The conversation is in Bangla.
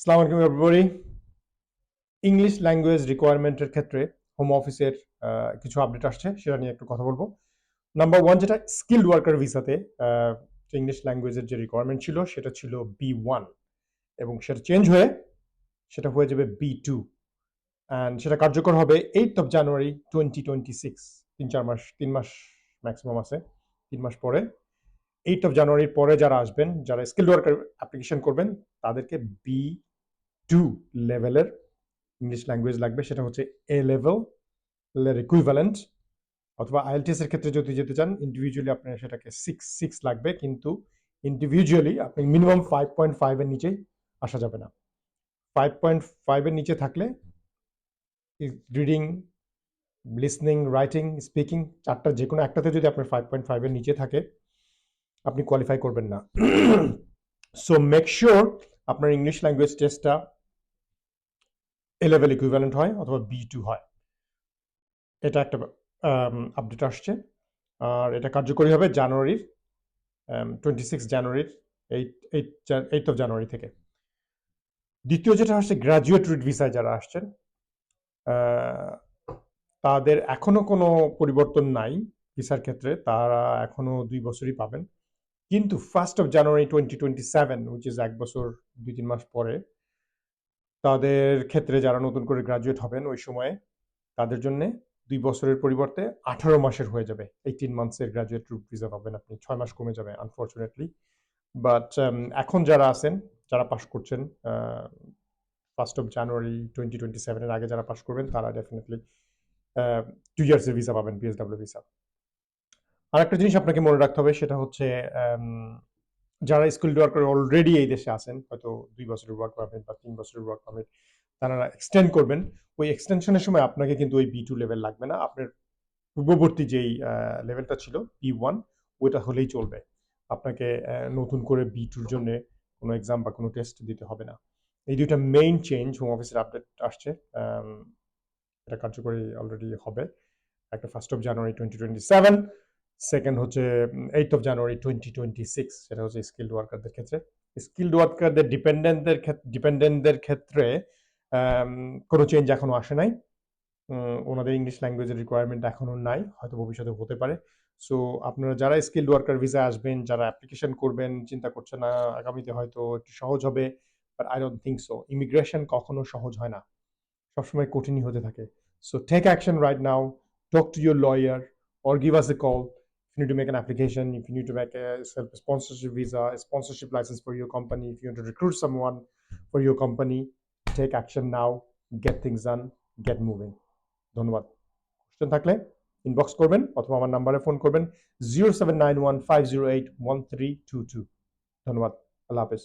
আসসালামু আলাইকুম এভরিবডি ইংলিশ ল্যাঙ্গুয়েজ রিকোয়ারমেন্টের ক্ষেত্রে হোম অফিসের কিছু আপডেট আসছে, সেটা নিয়ে একটু কথা বলব। নাম্বার ওয়ান যেটা স্কিল্ড ওয়ার্কার ভিসাতে ইংলিশ ল্যাঙ্গুয়েজের যে রিকোয়ারমেন্ট ছিল, সেটা ছিল বি ওয়ান এবং সেটা চেঞ্জ হয়ে, সেটা হয়ে যাবে বি টু অ্যান্ড সেটা কার্যকর হবে eight of January twenty twenty six তিন, চার মাস, তিন মাস ম্যাক্সিমাম আছে, তিন মাস পরে। এইট অফ জানুয়ারির পরে যারা আসবেন, যারা স্কিল্ড ওয়ার্কার অ্যাপ্লিকেশন করবেন, তাদেরকে বি টু লেভেলের ইংলিশ ল্যাঙ্গুয়েজ লাগবে, সেটা হচ্ছে এ লেভেল ইকুইভ্যালেন্ট অথবা আইএলটিএস এর ক্ষেত্রে যদি যেতে চান ইন্ডিভিজুয়ালি আপনার সেটাকে সিক্স সিক্স লাগবে, কিন্তু ইন্ডিভিজুয়ালি আপনি মিনিমাম ফাইভ পয়েন্ট ফাইভের নিচেই আসা যাবে না। ফাইভ পয়েন্ট ফাইভের নিচে থাকলে রিডিং লিসনিং রাইটিং স্পিকিং চারটা যে কোনো একটাতে যদি আপনার ফাইভ পয়েন্ট ফাইভের নিচে থাকে, আপনি কোয়ালিফাই করবেন না। সো মেক শিওর আপনার ইংলিশ ল্যাঙ্গুয়েজ টেস্টটা এ লেভেল ইকুইভ্যালেন্ট হয় অথবা বি টু হয়। এটা একটা আপডেট আসছে। আর এটা কার্যকরী হবে জানুয়ারির টোয়েন্টি সিক্স জানুয়ারির eight eight eight of January থেকে। দ্বিতীয় যেটা আসছে গ্র্যাজুয়েট রিড ভিসায় যারা আসছেন তাদের এখনও কোনো পরিবর্তন নাই ভিসার ক্ষেত্রে। তারা এখনও দুই বছরই পাবেন। কিন্তু first of January twenty twenty seven which is এক বছর, দুই, তিন মাস পরে তাদের ক্ষেত্রে যারা নতুন করে গ্রাজুয়েট হবেন ওই সময়ে তাদের জন্য দুই বছরের পরিবর্তে আঠারো মাসের হয়ে যাবে। এইটিন মান্থসের গ্রাজুয়েট রুট ভিসা পাবেন আপনি। ছয় মাস কমে যাবে আনফর্চুনেটলি বাট এখন যারা আছেন, যারা পাশ করছেন first of January twenty twenty সেভেনের আগে যারা পাশ করবেন, তারা ডেফিনেটলি টু ইয়ার্সের ভিসা পাবেন পিএসডাব্লিউ ভিসা আর একটা জিনিস আপনাকে মনে রাখতে হবে, সেটা হচ্ছে যারা স্কুল ওয়ার্কার অলরেডি এই দেশে আছেন, হয়তো দুই বছরের ওয়ার্ক পারমিট বা তিন বছরের ওয়ার্ক পারমিট তারা এক্সটেন্ড করবেন। ওই এক্সটেনশনের সময় আপনাকে কিন্তু ওই বি টু লেভেল লাগবে না। আপনার পূর্ববর্তী যেই লেভেলটা ছিল বি ওয়ান ওইটা হলেই চলবে। আপনাকে নতুন করে বি টুর জন্য কোনো এক্সাম বা কোনো টেস্ট দিতে হবে না। এই দুইটা মেইন চেঞ্জ হোম অফিসের আপডেট আসছে এটা কার্যকরী অলরেডি হবে। একটা first of January twenty twenty seven second হচ্ছে eight of January twenty twenty six সেটা হচ্ছে স্কিল্ড ওয়ার্কারদের ক্ষেত্রে। স্কিল্ড ওয়ার্কারদের ডিপেন্ডেন্টদের ডিপেন্ডেন্টদের ক্ষেত্রে কোনো চেঞ্জ এখনও আসে নাই। ওনাদের ইংলিশ ল্যাঙ্গুয়েজের রিকোয়ারমেন্ট এখনও নাই, হয়তো ভবিষ্যতে হতে পারে। সো আপনারা যারা স্কিল্ড ওয়ার্কার ভিসা আসবেন, যারা অ্যাপ্লিকেশন করবেন, চিন্তা করছে না, আগামীতে হয়তো একটু সহজ হবে but I don't think so immigration কখনো সহজ হয় না। সবসময় কঠিনই হতে থাকে। So take action right now talk to your lawyer or give us a call if you need to make an application, if you need to make a self sponsorship visa, a sponsorship license for your company, if you want to recruit someone for your company, take action now, get things done, get moving. ধন্যবাদ কোশ্চেন থাকলে ইনবক্স করবেন অথবা আমার নাম্বারে ফোন করবেন zero seven nine one five zero eight one three two two ধন্যবাদ আল্লাহ হাফেজ